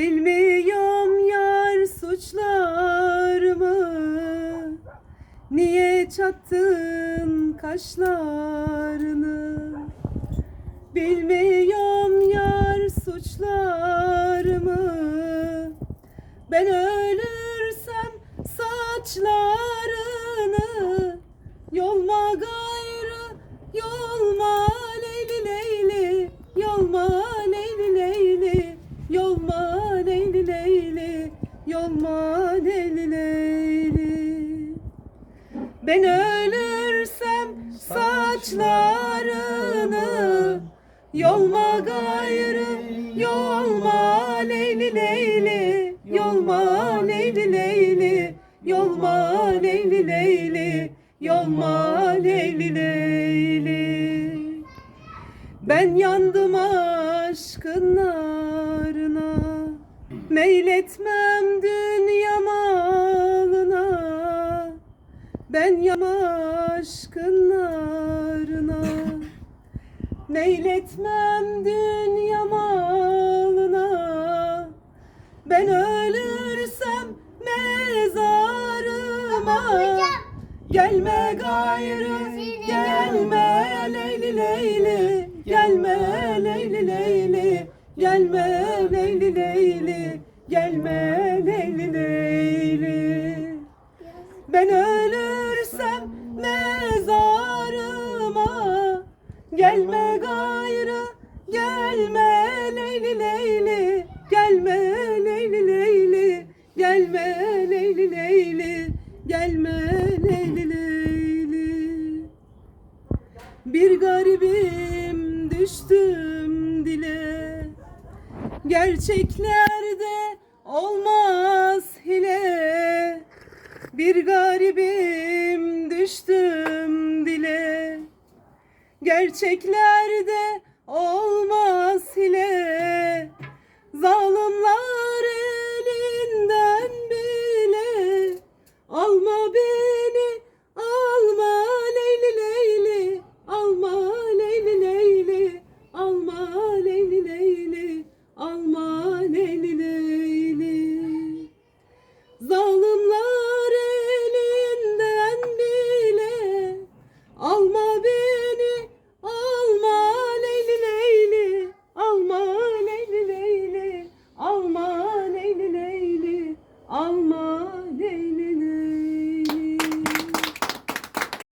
Bilmiyorum yar suçlarımı Niye çattın kaşlarını? Bilmiyorum yar suçlarımı Ben ölürsem saçlarını Yolma gayrı yolma Leyli leyli Ben ölürsem saçlarını Yolma gayrı yolma leyli leyli Yolma leyli leyli Yolma leyli leyli Yolma leyli leyli. Ben yandım aşkın narına Meyletmem dünya malına. Ben yanım aşkın narına Meyletmem dünya malına. Ben ölürsem mezarıma. Gelme gayrı gelme leyli leyli. Gelme Gelme leyli leyli Gelme leyli leyli. Ben ölürsem mezarıma Gelme gayrı gelme leyli leyli. Gelme leyli leyli Gelme leyli leyli Gelme leyli leyli. Bir garibim düştüm dile Gerçeklerde olmaz hile. Bir garibim düştüm dile. Gerçeklerde olmaz hile. Zalimler alma